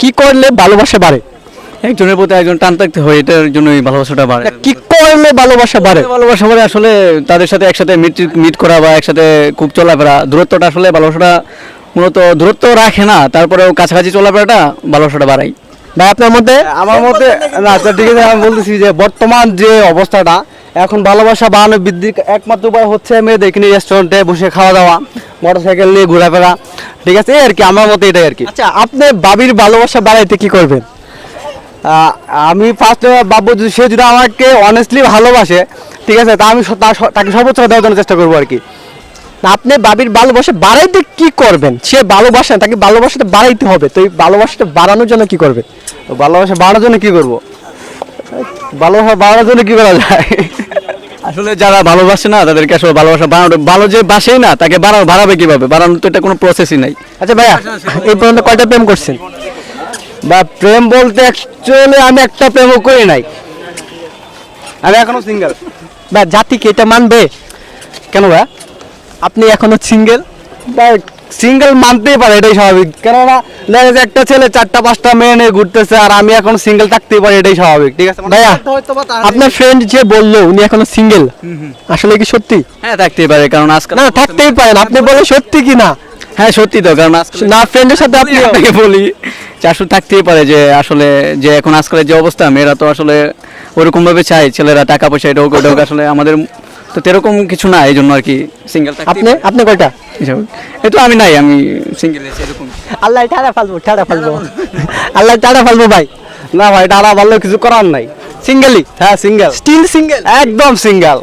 কি করলে ভালোবাসা বাড়ে? একজনের প্রতি একজন টান থাকতে হয় এটার জন্যই ভালোবাসাটা বাড়ে। কি করলে ভালোবাসা বাড়ে? ভালোবাসা মানে আসলে তাদের সাথে একসাথে মিট মিট করা বা একসাথে খুব চলাফেরা। দূরত্বটা আসলে ভালোবাসাটা মূলত দূরত্ব রাখে না তারপরেও কাছাকাছি চলাফেরাটা ভালোবাসাটা বাড়াই ভাই আপনার মধ্যে? আমার মধ্যে না আচ্ছা ঠিক আছে আমি বলতেছি যে বর্তমান যে অবস্থাটা এখন ভালোবাসা বাড়ানো বৃদ্ধির একমাত্র উপায় হচ্ছে মেয়েদের নিয়ে রেস্টুরেন্টে বসে খাওয়া দাওয়া মোটরসাইকেল নিয়ে ঘোরাফেরা ঠিক আছে? এই আর কি আমার মতে এটাই আর কি। আচ্ছা আপনি বাবির ভালোবাসা বাড়াইতে কি করবেন? আমি ফার্স্ট বাবু যদি সে যদি আমাকে অনেস্টলি ভালোবাসে ঠিক আছে তা আমি তাকে সর্বোচ্চ দেওয়ার জন্য চেষ্টা করব আর কি। আপনি বাবির ভালোবাসা বাড়াইতে কি করবেন? সে ভালোবাসা তাকে ভালোবাসাটা বাড়াইতে হবে। তো এই ভালোবাসাটা বাড়ানোর জন্য কি করবে? ভালোবাসা বাড়ানোর জন্য কি করব? ভালোবাসা বাড়ানোর জন্য কি করা যায়? আসলে যারা ভালোবাসে না তাদেরকে আসলে ভালোবাসা বাড়ানো ভালো যে বাসেই না তাকে বাড়ানো বাড়াবে কীভাবে? বাড়ানোর তো এটা কোনো প্রসেসই নাই। আচ্ছা ভাইয়া এই পর্যন্ত কয়টা প্রেম করছেন? বা প্রেম বলতে অ্যাকচুয়ালি আমি একটা প্রেমও করি নাই। আমি এখনও সিঙ্গেল বা জাতি কি এটা মানবে? কেন ভাই আপনি এখনও সিঙ্গেল সিঙ্গেল মানতেই পারে এটাই স্বাভাবিক। কেননা দেখা যাচ্ছে একটা ছেলে চারটা পাঁচটা মেয়ে নিয়ে ঘুরতেছে আর আমি এখন সিঙ্গেল থাকতেই পারি এটাই স্বাভাবিক। ঠিক আছে ভাইয়া আপনার ফ্রেন্ড যে বলল উনি এখনও সিঙ্গেল আসলে কি সত্যি? হ্যাঁ থাকতেই পারে কারণ আজকাল না থাকতেই পারেন আপনি বলে সত্যি কি না? হ্যাঁ সত্যি তো কারণ না ফ্রেন্ডের সাথে আপনি আপনাকে বলি যে আসলে থাকতেই পারে যে আসলে যে এখন আজকালের যে অবস্থা মেয়েরা তো আসলে ওরকম ভাবে চায় ছেলেরা টাকা পয়সা এটা হোক আসলে আমাদের তো এরকম কিছু না এই জন্য আর কি সিঙ্গেল আপনি? আপনি কয়টা? এই তো আমি নাই আমি সিঙ্গেল এরকম। আল্লাহ টাড়া ফালবো টাড়া ফালবো। আল্লাহ টাড়া ফালবো ভাই। না ভাই টাড়া ভালো কিছু করার নাই। সিঙ্গেলই হ্যাঁ সিঙ্গেল স্টিল সিঙ্গেল একদম সিঙ্গেল